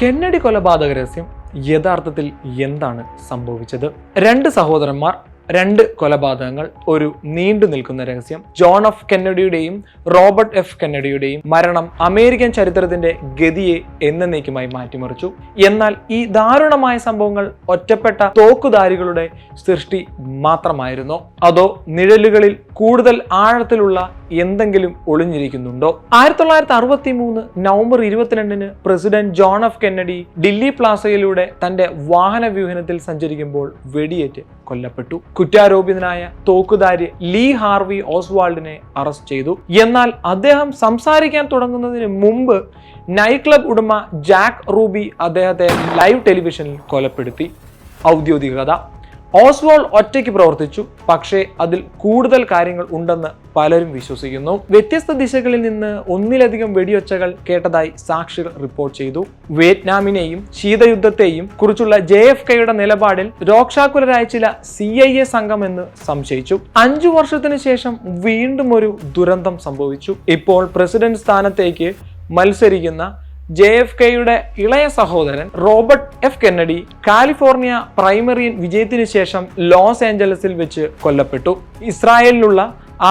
Kennedy കൊലപാതക രഹസ്യം യഥാർത്ഥത്തിൽ എന്താണ് സംഭവിച്ചത്? രണ്ട് സഹോദരന്മാർ രണ്ട് കൊലപാതകങ്ങൾ ഒരു നീണ്ടു നിൽക്കുന്ന രഹസ്യം. ജോൺ എഫ് കെന്നഡിയുടെയും റോബർട്ട് എഫ് കെന്നഡിയുടെയും മരണം അമേരിക്കൻ ചരിത്രത്തിന്റെ ഗതിയെ എന്നേക്കുമായി മാറ്റിമറിച്ചു. എന്നാൽ ഈ ദാരുണമായ സംഭവങ്ങൾ ഒറ്റപ്പെട്ട തോക്കുധാരികളുടെ സൃഷ്ടി മാത്രമായിരുന്നോ? അതോ നിഴലുകളിൽ കൂടുതൽ ആഴത്തിലുള്ള എന്തെങ്കിലും ഒളിഞ്ഞിരിക്കുന്നുണ്ടോ? ആയിരത്തി തൊള്ളായിരത്തി അറുപത്തി മൂന്ന് നവംബർ ഇരുപത്തിരണ്ടിന് president John F Kennedy Dealey പ്ലാസയിലൂടെ തന്റെ വാഹന വ്യൂഹനത്തിൽ സഞ്ചരിക്കുമ്പോൾ വെടിയേറ്റ്. കൊല്ലപ്പെട്ടു. കുറ്റാരോപിതനായ തോക്കുധാരി ലീ ഹാർവി ഓസ്വാൾഡിനെ അറസ്റ്റ് ചെയ്തു. എന്നാൽ അദ്ദേഹം സംസാരിക്കാൻ തുടങ്ങുന്നതിന് മുമ്പ് നൈറ്റ് ക്ലബ് ഉടമ ജാക്ക് റൂബി അദ്ദേഹത്തെ ലൈവ് ടെലിവിഷനിൽ കൊലപ്പെടുത്തി. ഔദ്യോഗിക കഥ. ഓസ്വാൾ ഒറ്റയ്ക്ക് പ്രവർത്തിച്ചു. പക്ഷേ അതിൽ കൂടുതൽ കാര്യങ്ങൾ ഉണ്ടെന്ന് പലരും വിശ്വസിക്കുന്നു. വ്യത്യസ്ത ദിശകളിൽ നിന്ന് ഒന്നിലധികം വെടിയൊച്ചകൾ കേട്ടതായി സാക്ഷികൾ റിപ്പോർട്ട് ചെയ്തു. വിയറ്റ്നാമിനെയും ശീതയുദ്ധത്തെയും കുറിച്ചുള്ള ജെ എഫ് കെയുടെ നിലപാടിൽ രോക്ഷാകുലരായ ചില സി ഐ എ സംഘം എന്ന് സംശയിച്ചു. അഞ്ചു വർഷത്തിനു ശേഷം വീണ്ടും ഒരു ദുരന്തം സംഭവിച്ചു. ഇപ്പോൾ പ്രസിഡന്റ് സ്ഥാനത്തേക്ക് മത്സരിക്കുന്ന ജെ എഫ് കെയുടെ ഇളയ സഹോദരൻ റോബർട്ട് എഫ് കെന്നഡി കാലിഫോർണിയ പ്രൈമറിയൻ വിജയത്തിന് ശേഷം ലോസ് ഏഞ്ചലസിൽ വെച്ച് കൊല്ലപ്പെട്ടു. ഇസ്രായേലിലുള്ള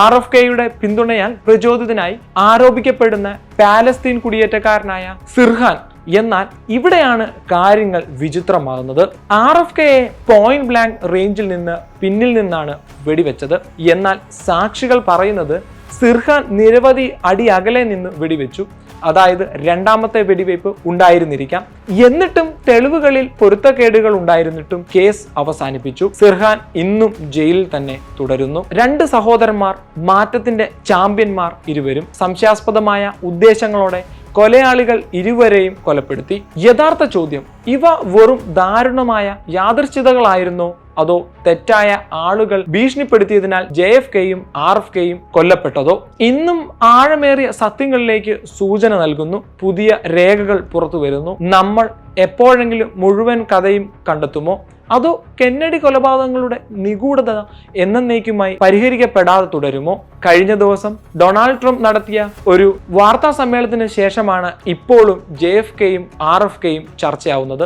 ആർ എഫ് കെയുടെ പിന്തുണയാൽ പ്രചോദിതനായി ആരോപിക്കപ്പെടുന്ന പാലസ്തീൻ കുടിയേറ്റക്കാരനായ സിർഹാൻ എന്നാൽ ഇവിടെയാണ് കാര്യങ്ങൾ വിചിത്രമാകുന്നത്. ആർ എഫ് കെയെ പോയിന്റ് ബ്ലാങ്ക് റേഞ്ചിൽ നിന്ന് പിന്നിൽ നിന്നാണ് വെടിവെച്ചത്. എന്നാൽ സാക്ഷികൾ പറയുന്നത് സിർഹാൻ നിരവധി അടി അകലെ നിന്ന് വെടിവെച്ചു. അതായത് രണ്ടാമത്തെ വെടിവയ്പ് ഉണ്ടായിരുന്നിരിക്കാം. എന്നിട്ടും തെളിവുകളിൽ പൊരുത്തക്കേടുകൾ ഉണ്ടായിരുന്നിട്ടും കേസ് അവസാനിപ്പിച്ചു. സിർഹാൻ ഇന്നും ജയിലിൽ തന്നെ തുടരുന്നു. രണ്ട് സഹോദരന്മാർ മാറ്റത്തിന്റെ ചാമ്പ്യന്മാർ ഇരുവരും. സംശയാസ്പദമായ ഉദ്ദേശങ്ങളോടെ കൊലയാളികൾ ഇരുവരെയും കൊലപ്പെടുത്തി. യഥാർത്ഥ ചോദ്യം ഇവ വെറും ദാരുണമായ യാദർച്ഛിതകളായിരുന്നോ അതോ തെറ്റായ ആളുകൾ ഭീഷണിപ്പെടുത്തിയതിനാൽ ജെ എഫ് കെയും ആർ എഫ് കെയും കൊല്ലപ്പെട്ടതോ? ഇന്നും ആഴമേറിയ സത്യങ്ങളിലേക്ക് സൂചന നൽകുന്നു. പുതിയ രേഖകൾ പുറത്തു വരുന്നു നമ്മൾ എപ്പോഴെങ്കിലും മുഴുവൻ കഥയും കണ്ടെത്തുമോ? അതോ കെന്നഡി കൊലപാതകങ്ങളുടെ നിഗൂഢത എന്നേക്കുമായി പരിഹരിക്കപ്പെടാതെ തുടരുമോ? കഴിഞ്ഞ ദിവസം ഡൊണാൾഡ് ട്രംപ് നടത്തിയ ഒരു വാർത്താ സമ്മേളനത്തിന് ശേഷമാണ് ഇപ്പോഴും ജെ എഫ് കെയും ആർ എഫ് കെയും ചർച്ചയാവുന്നത്.